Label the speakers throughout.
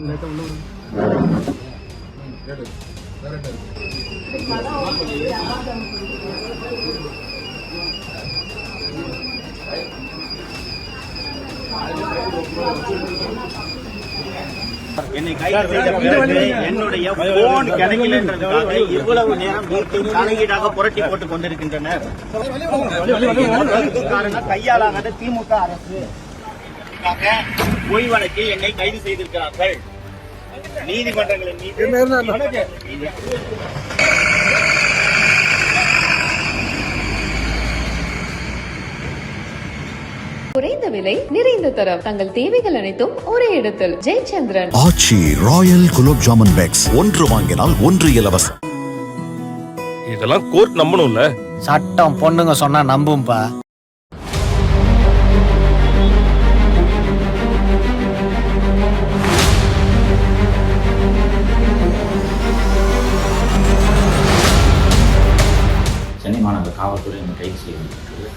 Speaker 1: லைட்டாக உள்ள
Speaker 2: வேற என்ன
Speaker 3: கைது செய்த பிறகு என்னுடைய போன் கிடைக்கலன்றதுக்காக இவ்வளவு நேரம் வீட்டை தலையீடாக புரட்டி போட்டுக் கொண்டிருக்கின்றனர். கையாளாகாத திமுக அரசு. பொய் வழக்கில் என்னை கைது செய்திருக்கிறார்கள். நீதிமன்றங்களின் மீது
Speaker 4: குறைந்த விலை நிறைந்த தரம். தங்கள் தேவைகள் அனைத்தும் ஒரே இடத்தில். Jayachandran.
Speaker 5: Aachi royal gulab jamun packs. ஒன்று வாங்கினால் ஒன்று இலவசம்.
Speaker 6: இதெல்லாம் கோர்ட் நம்பணும்ல.
Speaker 7: சட்டம் பொண்ணுங்க சொன்னா நம்பும்பா.
Speaker 8: கைது செய்திருக்கு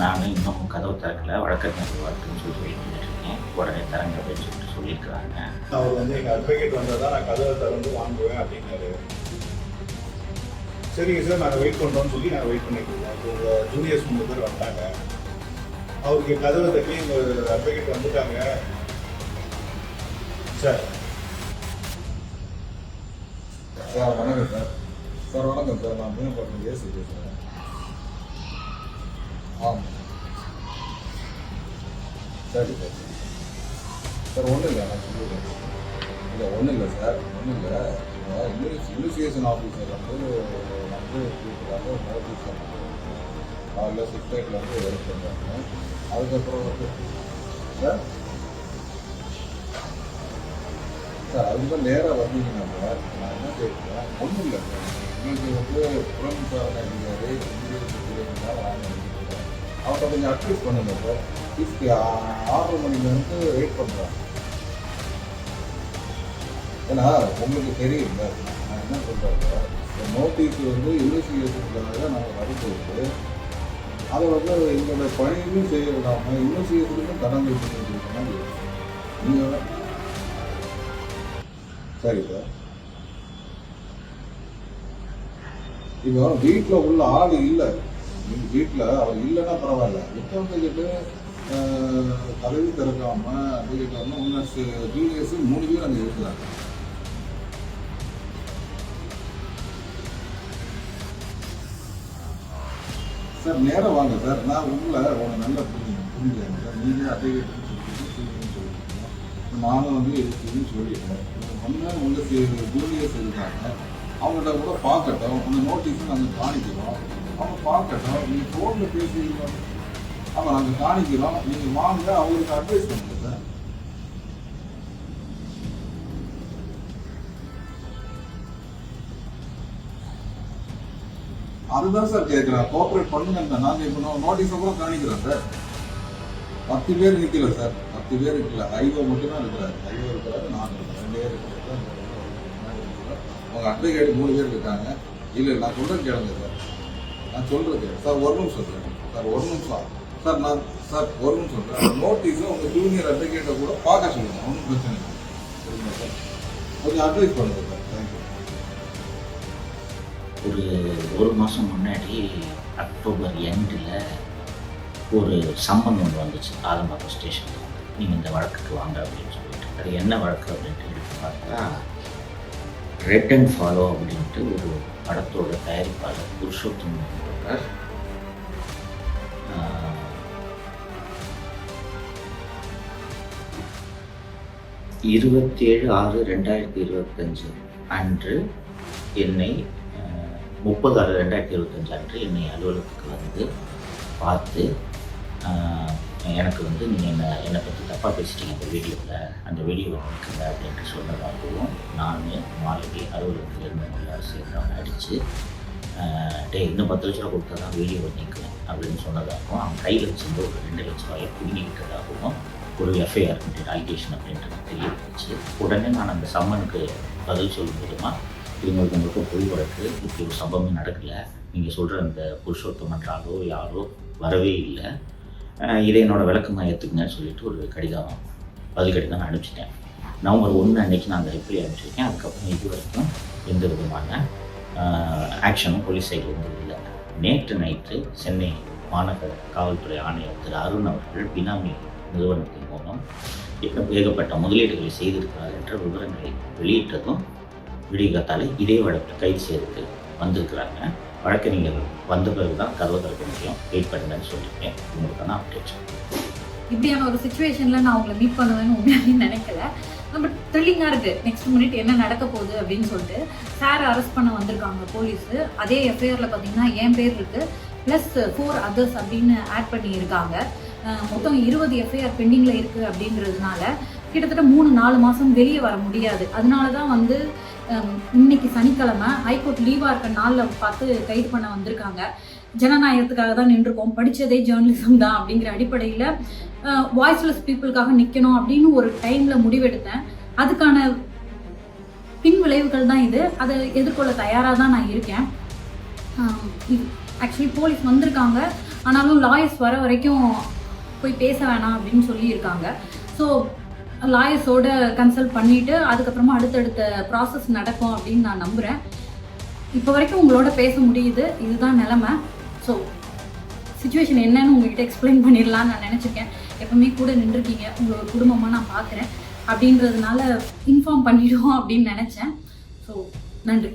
Speaker 8: நான் இன்னும் கதவு திறக்கல வழக்கறிஞர் வரட்டுன்னு சொல்லி வெயிட் பண்ணிட்டு இருக்கேன் உடனே திறங்க அப்படின்னு சொல்லிட்டு சொல்லியிருக்கிறாங்க
Speaker 2: அவர் வந்து எங்கள் அட்வொகேட் வந்தால் தான் நான் கதவை திறந்து வாங்குவேன் அப்படின்னாரு. சரிங்க சார் நாங்கள் வெயிட் பண்ணுறோம்னு சொல்லி நாங்கள் வெயிட் பண்ணிட்டு இருக்கோம் இப்போ உங்கள் ஜூனியர்ஸ் மூணு பேர் வந்துட்டாங்க அவருக்கு கதவை தட்டி எங்கள் அட்வொகேட் வந்துட்டாங்க. சார் சார் வணக்கம் சார் சார் வணக்கம் சார் நான் மீனப்பட்டினம் ஏசி பேசுகிறேன் ஆமாம் சரி சார். சார் ஒன்றும் இல்லை நான் சொல்லிடுறேன் இல்லை ஒன்றும் இல்லை சார். ஒன்றும் இல்லை இன்வெஸ்ட் இன்வெஸ்டிகேஷன் ஆஃபீஸர் வந்து வந்து கொடுக்குறாங்க நோட்டீஸ் காலையில் சிக்ஸ் தேர்ட்டில் வந்து ஒர்க் பண்ணுறாங்க அதுக்கப்புறம் வந்து சார்? சார் அதுக்கப்புறம் நேராக வந்தீங்கன்னா சார் நான் என்ன கேட்குறேன்? ஒன்றும் இல்லை சார். எங்களுக்கு வந்து புறம் விசாரணை அதிகாரி இன்ஜினியர் வாங்க அவங்க கொஞ்சம் அட்வைஸ் பண்ணுங்க சார் இப்படி ஆறு மணிக்கு மணிலேருந்து வெயிட் பண்ணுறாங்க ஏன்னா உங்களுக்கு தெரியும்ல நான் என்ன சொல்கிறேன் இந்த நோட்டீஸ் வந்து இன்வெஸ்டிகேஷனுக்காக நாங்கள் வரும்போது அதை வந்து எங்களோட பணியும் செய்ய விடாமல் யூனிவர்சிட்டிக்கும் கடந்து பண்ணிட்டு நீங்கள் சரி சார் இப்போ. வீட்டில் உள்ள ஆள் இல்லை. நீங்கள் வீட்டில் அவர் இல்லைன்னா பரவாயில்ல. எத்தவங்கிட்டு தலைவி திறக்காம அப்படிங்கிட்ட வந்து இன்னும் ஜூனியர்ஸ் மூணு பேர் அங்கே இருக்கிறாங்க. சார் நேரம் வாங்க சார். நான் உங்களை உங்களை நல்லா புரிஞ்சு புரிஞ்சாங்க சார். நீங்கள் அட்வொகேட்னு சொல்லிட்டு சீனியர்னு நானும் வந்து எதுக்குன்னு சொல்லிட்டேன். ஒன்று உங்கள் ஜூனியர்ஸ் இருக்காங்க அவங்கள்ட்ட கூட பார்க்கட்டும். அந்த நோட்டீஸும் நாங்கள் காணிக்கிறோம். அவங்க பார்க்கட்டும் நீங்கள் ஃபோனில் பேசிக்கலாம் ஆமாம் நாங்கள் காணிக்கிறோம். நீங்கள் வாங்க அவங்களுக்கு அட்வைஸ் பண்ணுங்க சார் அதுதான் சார் கேட்குறேன். கோஆப்ரேட் பண்ணுங்க நாங்கள் இப்போ நோட்டீஸை கூட காணிக்கிறோம் சார் பத்து பேர் நிற்கல சார் பத்து பேர் இருக்கல ஐவோ மட்டும்தான் இருக்கிறாரு. ஐவோ இருக்கிறாரு நான் இருக்கிறேன் ரெண்டு பேர் இருக்கிறாரு அவங்க அட்வொகேட் மூணு பேர் இருக்காங்க. இல்லை நான் சொல்கிறேன் கேளுங்க சார் நான் சொல்கிறது சார். ஒரு நிமிஷம் சார். சார் ஒரு நிமிஷம். சார் நான் சார் ஒரு நிமிஷம் சார். அந்த நோட்டீஸை உங்கள் ஜூனியர் அட்வொகேட்டை கூட பார்க்க சொல்லுங்கள் ஒன்றும் பிரச்சனை இல்லை. சரிங்களா சார்? கொஞ்சம் அட்வைஸ் பண்ணுங்கள் சார். தேங்க்யூ
Speaker 8: ஒரு ஒரு மாதம் முன்னாடி அக்டோபர் எண்டில் ஒரு சம்மன் ஒன்று வந்துச்சு. ஆலம்பாக்கம் ஸ்டேஷனில். நீங்கள் இந்த வழக்குக்கு வாங்க அப்படின்னு சொல்லிட்டு. அது என்ன வழக்கு அப்படின்ட்டு எடுத்து பார்த்தா ரெட் அண்ட் ஃபாலோ அப்படின்ட்டு ஒரு படத்தோட தயாரிப்பாளர் புருஷோத்தம் என்பவர் இருபத்தேழு ஆறு ரெண்டாயிரத்தி இருபத்தஞ்சு அன்று என்னை முப்பது ஆறு ரெண்டாயிரத்தி இருபத்தஞ்சு அன்று என்னை அலுவலகத்துக்கு வந்து பார்த்து எனக்கு வந்து நீங்கள் என்ன என்னை பற்றி தப்பாக பேசிட்டீங்க அந்த வீடியோவில் அந்த வீடியோவை நிற்குங்க அப்படின்ட்டு சொன்னதாகவும் நான் மாலதி அலுவலகத்தில் இருந்த எல்லாரும் அடித்து டே இன்னும் பத்து லட்ச ரூபா கொடுத்தா தான் வீடியோ நிற்குவேன் அப்படின்னு சொன்னதாகவும் அவன் கையில் வச்சிருந்து ஒரு ரெண்டு லட்ச ரூபாயை பிடுங்கிக்கிட்டதாகவும் ஒரு எஃப்ஐஆர் அலிகேஷன் அப்படின்றது தெரிய வந்துச்சு உடனே நான் அந்த சம்மனுக்கு பதில் சொல்லும் விதமா இவங்களுக்கு உங்களுக்கு பொய் வழக்கு இப்படி ஒரு சம்பவமே நடக்கலை. நீங்கள் சொல்கிற அந்த புருஷோத்தமன்றாலோ யாரோ வரவே இல்லை. இதை என்னோடய விளக்கமாக ஏற்றுக்குங்கன்னு சொல்லிட்டு ஒரு கடிதம் பதில் கடிதம் நான் அனுப்பிச்சிட்டேன். நவம்பர் ஒன்று அன்னைக்கு நான் அந்த ரிப்ளை அனுப்பிச்சிருக்கேன். அதுக்கப்புறம் இது வரைக்கும் எந்த விதமான ஆக்ஷனும் போலீஸ் சைட்லேருந்து இல்லை. நேற்று நைட்டு சென்னை மாநகர காவல்துறை ஆணையர் திரு அருண் அவர்கள் பினாமி நிறுவனத்தின் மூலம் ஏகப்பட்ட முதலீடுகளை செய்திருக்கிறார் என்ற விவரங்களை வெளியிட்டதும் விடிகாத்தால இதே வழக்கு கைது செய்து வந்திருக்கிறாங்க. வழக்கறிஞர் வந்த பிறகு தான் கதவை திறக்க முடியும். வெயிட் பண்ணுங்கன்னு சொல்லியிருக்கேன். உங்களுக்கான அப்டேட்
Speaker 9: இப்படியான ஒரு சுச்சுவேஷனில் நான் உங்களை மீட் பண்ணுவேன்னு உண்மையாவே நினைக்கல. நம்ம த்ரில்லிங்காக இருக்கு. நெக்ஸ்ட் மினிட் என்ன நடக்க போகுது அப்படின்னு சொல்லிட்டு சார் அரெஸ்ட் பண்ண வந்திருக்காங்க போலீஸ் அதே எஃப்ஐஆரில் பார்த்தீங்கன்னா என் பேர் இருக்கு. ப்ளஸ் ஃபோர் அதர்ஸ் அப்படின்னு ஆட் பண்ணியிருக்காங்க. மொத்தம் இருபது எஃப்ஐஆர் பெண்டிங்கில் இருக்குது அப்படின்றதுனால கிட்டத்தட்ட மூணு நாலு மாதம் வெளியே வர முடியாது. அதனால தான் வந்து இன்னைக்கு சனிக்கிழமை ஹைகோர்ட் லீவாக இருக்க நாளில் பார்த்து கைது பண்ண வந்திருக்காங்க. ஜனநாயகத்துக்காக தான் நின்றுருக்கோம். படித்ததே ஜேர்னலிசம் தான் அப்படிங்கிற அடிப்படையில் வாய்ஸ்லெஸ் பீப்புளுக்காக நிற்கணும் அப்படின்னு ஒரு டைமில் முடிவெடுத்தேன். அதுக்கான பின் விளைவுகள் தான் இது. அதை எதிர்கொள்ள தயாராக தான் நான் இருக்கேன். ஆக்சுவலி போலீஸ் வந்திருக்காங்க. ஆனாலும் லாயர்ஸ் வர வரைக்கும் போய் பேச வேணாம் அப்படின்னு சொல்லியிருக்காங்க. ஸோ லாயர்ஸோட கன்சல்ட் பண்ணிவிட்டு அதுக்கப்புறமா அடுத்தடுத்த ப்ராசஸ் நடக்கும் அப்படின்னு நான் நம்புகிறேன் இப்போ வரைக்கும் உங்களோட பேச முடியுது. இதுதான் நிலமை. ஸோ சுச்சுவேஷன் என்னன்னு உங்ககிட்ட எக்ஸ்பிளைன் பண்ணிடலாம்னு நான் நினச்சிருக்கேன். எப்பவுமே கூட நின்றுருக்கீங்க. உங்களோட குடும்பமாக நான் பார்க்குறேன். அப்படின்றதுனால இன்ஃபார்ம் பண்ணிடுவோம் அப்படின்னு நினச்சேன். ஸோ நன்றி.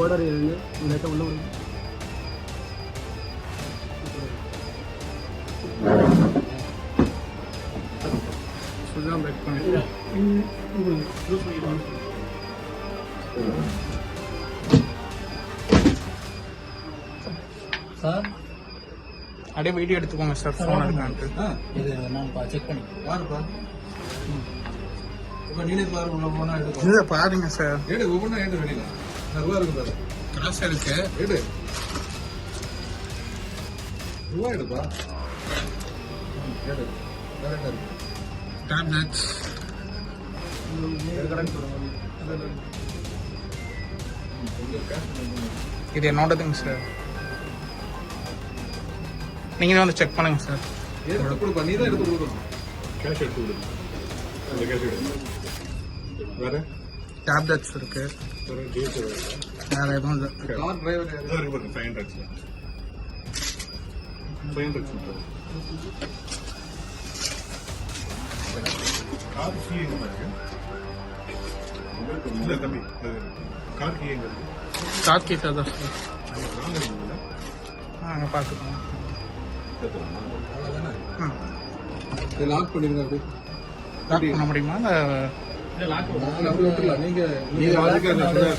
Speaker 1: கோடாரி இருந்து லைட்டாக உள்ள விடுங்க சுதான் பேக் பண்ணிட்டு
Speaker 7: சார்? அப்படியே வீடியோ எடுத்துக்கோங்க சார் ஃபோன் இருக்கான்ட்டு இது நான் செக் பண்ணி.
Speaker 2: பாருப்பா இப்போ நீனே பாரு உள்ள போனா எடுக்கும்
Speaker 7: இதை பாருங்க சார்.
Speaker 2: எடு ஒவ்வொன்றா எடு வெளியில. நான் ரூபா இருக்கு பாரு.
Speaker 7: காசு இருக்கு.
Speaker 2: எடு. ரூபா எடுப்பா. எடு. என்ன இருக்கு?
Speaker 7: டேப்லெட்ஸ் இது என்னோடதுங்க சார் நீங்களே வந்து செக் பண்ணுங்க சார்
Speaker 2: எடுத்து கொடுப்பா? நீ தான் எடுத்து கொடுக்கணும்.
Speaker 1: கேஷ் எடுத்து எடுத்து வேற?
Speaker 7: டேப்லெட்ஸ் இருக்கு.
Speaker 1: வேற
Speaker 7: எதுவும் இல்லை.
Speaker 2: கார் டிரைவர்
Speaker 1: இருக்கு five hundreds five hundreds car key எங்க பாருங்க இல்ல தம்பி கார் கீ எங்க இருக்கு?
Speaker 7: ஸ்டாக் கிட்ட தான் சார்
Speaker 1: வாங்க இருக்குல்ல
Speaker 7: அங்கே பார்த்துக்கோங்க. ம்.
Speaker 2: இதை லாக் பண்ணிருங்க அப்படி
Speaker 7: லாக் பண்ண முடியுமா? இல்லை
Speaker 2: நான்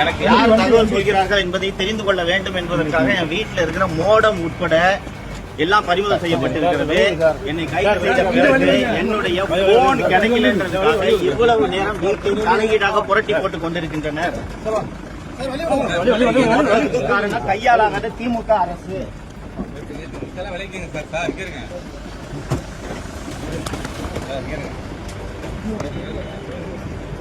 Speaker 3: எனக்கு யார் தகவல் சொல்கிறார்கள் என்பதை தெரிந்து கொள்ள வேண்டும் என்பதற்காக என் வீட்டில் இருக்கிற மோடம் உட்பட எல்லாம் பறிமுதல் செய்யப்பட்டிருக்கிறது. என்னை கைது செய்த பிறகு என்னுடைய போன் கிடைக்கலன்றதுக்காக இவ்வளவு நேரம் வீட்டில் தலையீடாக புரட்டி போட்டுக் கொண்டிருக்கின்றனர். காரணம் கையாளாகாத திமுக அரசு. இதெல்லாம்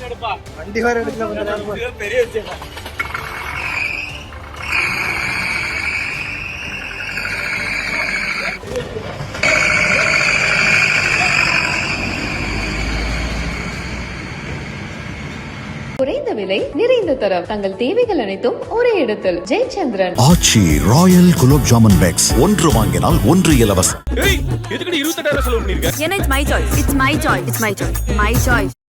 Speaker 10: என்னை கைது செய்திருக்கிறார்கள் நீதிமன்றங்களின் மீது
Speaker 4: குறைந்த விலை நிறைந்த தரம். தங்கள் தேவைகள் அனைத்தும் ஒரே இடத்தில். Jayachandran.
Speaker 5: Aachi royal gulab jamun packs. ஒன்று வாங்கினால் ஒன்று இலவசம்.
Speaker 11: My choice it's my choice it's my choice my choice